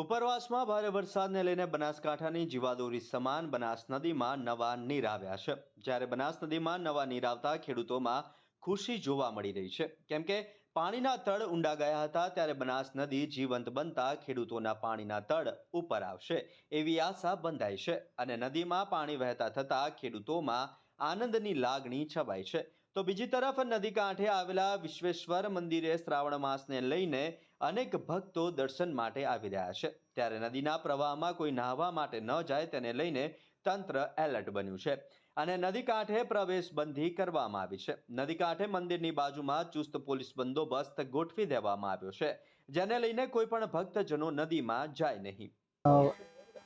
ઉપરવાસમાં ભારે વરસાદને લઈને બનાસકાંઠાની જીવાદોરી સમાન બનાસ નદીમાં નવા નીર આવ્યા છે. જ્યારે બનાસ નદીમાં નવા નીર આવતા ખેડૂતોમાં ખુશી જોવા મળી રહી છે. કેમ કે પાણીના તળ ઊંડા ગયા હતા ત્યારે બનાસ નદી જીવંત બનતા ખેડૂતોના પાણીના તળ ઉપર આવશે એવી આશા બંધાઈ છે અને નદીમાં પાણી વહેતા થતાં ખેડૂતોમાં આનંદની લાગણી છવાય છે. તો બીજી તરફ નદી કાંઠે આવેલા વિશ્વેશ્વર મંદિરે શ્રાવણ માસને લઈને અનેક ભક્તો દર્શન માટે આવી રહ્યા છે. ત્યારે નદીના પ્રવાહમાં કોઈ નહાવા માટે ન જાય તેને લઈને તંત્ર એલર્ટ બન્યું છે અને નદી કાંઠે પ્રવેશ બંધી કરવામાં આવી છે. નદી કાંઠે મંદિરની બાજુમાં ચુસ્ત પોલીસ બંદોબસ્ત ગોઠવી દેવામાં આવ્યો છે, જેને લઈને કોઈ પણ ભક્તજનો નદીમાં જાય નહીં.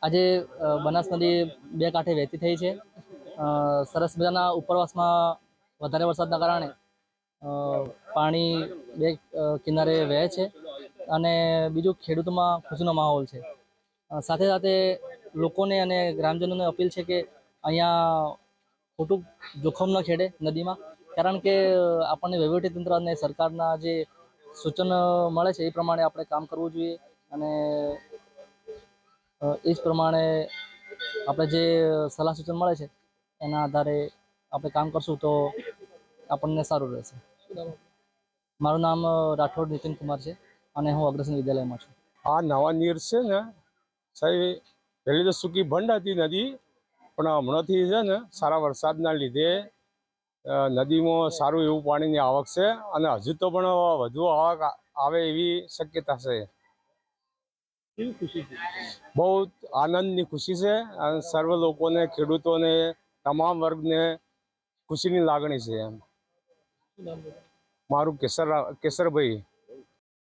આજે બનાસ નદી બે કાંઠે વહેતી થઈ છે. સરસ મજાના ઉપરવાસમાં વધારે વરસાદના કારણે પાણી બે કિનારે વહે છે અને બીજું ખેડૂતોમાં ખુશીનો માહોલ છે. સાથે સાથે લોકોને અને ગ્રામજનોને અપીલ છે કે અહીંયા ખોટું જોખમ ન ખેડે નદીમાં, કારણ કે આપણને વહીવટીતંત્ર અને સરકારના જે સૂચન મળે છે એ પ્રમાણે આપણે કામ કરવું જોઈએ અને એ જ પ્રમાણે આપણે જે સલાહ સૂચન મળે છે એના આધારે આપણે કામ કરશું તો આપણને સારું રહેશે. મારું નામ રાઠોડ નીતિન કુમાર છે અને હું અગ્રસેન વિદ્યાલયમાં છું. આ નવા નીર છે ને સાહેબ પહેલી તો સૂકી ભંડ હતી નદી પણ હમણાંથી છે ને સારા વરસાદના લીધે નદીમાં સારું એવું પાણીની આવક છે અને હજુ તો પણ વધુ આવક આવે એવી શક્યતા છે. બહુ આનંદની ખુશી છે અને સર્વ લોકોને ખેડૂતોને તમામ વર્ગને ખુશીની લાગણી છે એમ. મારું કેસર કેસરભાઈ.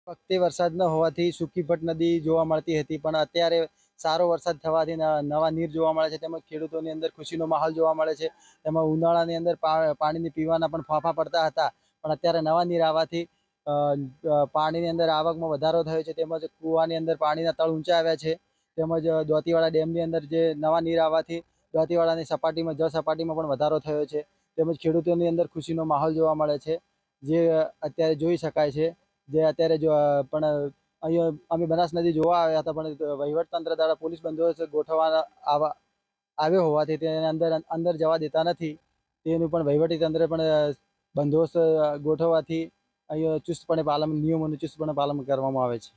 વખતે વરસાદ ન હોવાથી સૂકીભટ નદી જોવા મળતી હતી, પણ અત્યારે સારો વરસાદ થવાથી નવા નીર જોવા મળે છે, તેમજ ખેડૂતોની અંદર ખુશીનો માહોલ જોવા મળે છે તેમાં ઉનાળાની અંદર પાણીની પીવાના પણ ફાંફા પડતા હતા, પણ અત્યારે નવા નીર આવવાથી પાણીની અંદર આવકમાં વધારો થયો છે, તેમજ કૂવાની અંદર પાણીના તળ ઊંચા આવ્યા છે, તેમજ દોતીવાડા ડેમની અંદર જે નવા નીર આવવાથી દોતીવાડાની સપાટીમાં, જળ સપાટીમાં પણ વધારો થયો છે તેમજ ખેડૂતોની અંદર ખુશીનો માહોલ જોવા મળે છે. જે અત્યારે જોઈ શકાય છે. જે અત્યારે જો, પણ અહીંયા અમે બનાસ નદી જોવા આવ્યા હતા, પણ વહીવટતંત્ર દ્વારા પોલીસ બંદોબસ્ત ગોઠવવાના આવા આવ્યો હોવાથી તેને અંદર અંદર જવા દેતા નથી. તેનું પણ વહીવટી તંત્ર પણ બંદોબસ્ત ગોઠવવાથી અહીંયા ચુસ્તપણે પાલન, નિયમોનું ચુસ્તપણે પાલન કરવામાં આવે છે.